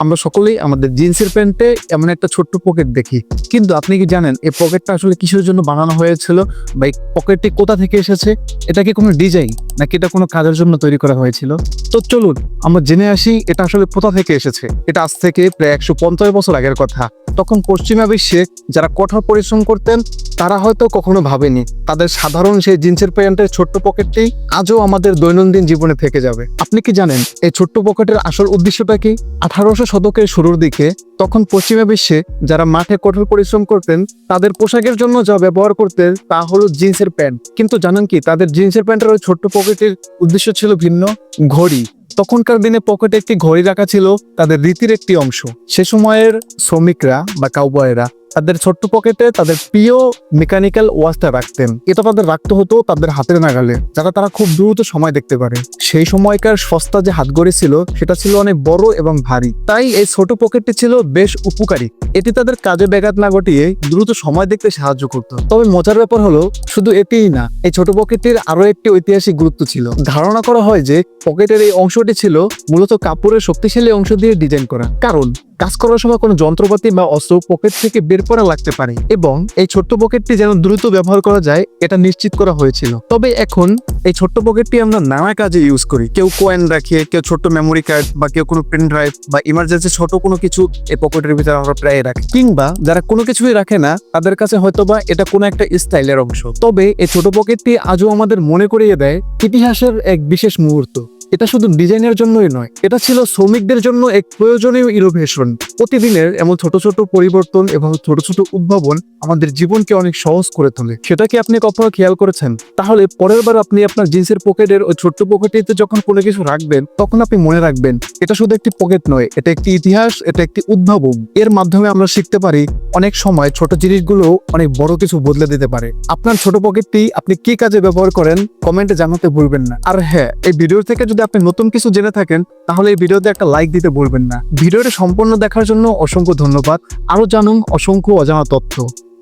আমরা সকলেই আমাদের জিন্সের প্যান্টে এমন একটা ছোট্ট পকেট দেখি। কিন্তু আপনি কি জানেন, এই পকেটটা আসলে কিসের জন্য বানানো হয়েছিল বা এই পকেটটি কোথা থেকে এসেছে? এটা কি কোনো ডিজাইন? নাকি এটা কোনো কাজের জন্য তৈরি করা হয়েছিল? তো চলুন, আমরা জেনে আসি এটা আসলে কোথা থেকে এসেছে। এটা আজ থেকে প্রায় একশো পঞ্চাশ বছর আগের কথা। তখন পশ্চিমা বিশ্বে যারা কঠোর পরিশ্রম করতেন, তারা হয়তো কখনো ভাবেনি, তাদের সাধারণ সেই জিন্সের প্যান্টের ছোট্ট পকেটটি আজও আমাদের দৈনন্দিন জীবনে থেকে যাবে। আপনি কি জানেন, এই ছোট্ট পকেটের আসল উদ্দেশ্যটা কি? আঠারোশো শতকের শুরুর দিকে, তখন পশ্চিমা বিশ্বে যারা মাঠে কঠোর পরিশ্রম করতেন, তাদের পোশাকের জন্য যা ব্যবহার করতেন তা হলো জিন্সের প্যান্ট। কিন্তু জানেন কি, তাদের জিন্সের প্যান্টের ওই ছোট্ট পকেটের উদ্দেশ্য ছিল ভিন্ন, ঘড়ি। তখনকার দিনে পকেটে একটি ঘড়ি রাখা ছিল তাদের রীতির একটি অংশ। সে সময়ের শ্রমিকরা বা কাউবয়েরা তাদের ছোট্ট পকেটে তাদের প্রিয় মেকানিক্যাল ওয়াচটা রাখতেন। এটা তাদের রাখতে হতো তাদের হাতের নাগালে যারা তারা খুব দ্রুত সময় দেখতে পারে। সেই সময়কার সস্তা যে হাতঘড়ি ছিল, সেটা ছিল অনেক বড় এবং ভারী। তাই এই ছোট পকেটটি ছিল বেশ উপকারী। এটি তাদের কাজে ব্যাঘাত না ঘটিয়ে দ্রুত সময় দেখতে সাহায্য করত। তবে মজার ব্যাপার হলো, শুধু এটিই না, এই ছোট পকেটটির আরও একটি ঐতিহাসিক গুরুত্ব ছিল। ধারণা করা হয় যে, পকেটের এই অংশটি ছিল মূলত কাপড়ের শক্তিশালী অংশ দিয়ে ডিজাইন করা। কারণ কাজ করার সময় কোনো যন্ত্রপাতি বা অস্ত্র পকেট থেকে বের করা লাগতে পারে এবং এই ছোট্ট পকেটটি যেন দ্রুত ব্যবহার করা যায়, এটা নিশ্চিত করা হয়েছিল। তবে এখন এই ছোট্ট পকেটটি আমরা নানা কাজে ইউজ করি। কেউ কয়েন রাখে, কেউ ছোট্ট মেমোরি কার্ড বা কেউ কোনো পেন ড্রাইভ বা ইমার্জেন্সি ছোট কোনো কিছু এই পকেটের ভিতরে আমরা প্রায় রাখি। কিংবা যারা কোনো কিছুই রাখে না, তাদের কাছে হয়তো বা এটা কোনো একটা স্টাইলের অংশ। তবে এই ছোট পকেটটি আজও আমাদের মনে করিয়ে দেয় ইতিহাসের এক বিশেষ মুহূর্ত। এটা শুধু ডিজাইনের জন্যই নয়, এটা ছিল শ্রমিকদের জন্য এক প্রয়োজনীয় ইনোভেশন প্রতিদিনের এমন ছোট ছোট পরিবর্তন এবং ছোট ছোট উদ্ভাবন আমাদের জীবনকে অনেক সহজ করে তোলে। সেটা কি আপনি কখনো খেয়াল করেছেন? তাহলে পরের বার আপনি আপনার জিন্সের পকেটের ওই ছোট্ট পকেটটিতে যখন কোনো কিছু রাখবেন, তখন আপনি মনে রাখবেন, এটা শুধু একটি পকেট নয়, এটা একটি ইতিহাস, এটা একটি উদ্ভাবন। এর মাধ্যমে আমরা শিখতে পারি, অনেক সময় ছোট জিনিসগুলো অনেক বড় কিছু বদলে দিতে পারে। আপনার ছোট পকেটটি আপনি কি কাজে ব্যবহার করেন, কমেন্টে জানাতে ভুলবেন না। আর হ্যাঁ এই ভিডিও থেকে যদি আপনি নতুন কিছু জেনে থাকেন, তাহলে এই ভিডিওতে একটা লাইক দিতে ভুলবেন না। ভিডিওটা সম্পূর্ণ দেখার জন্য অসংখ্য ধন্যবাদ। আরও জানুন অসংখ্য অজানা তথ্য।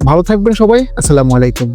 ভালো থাকবেন সবাই। আসসালামু আলাইকুম।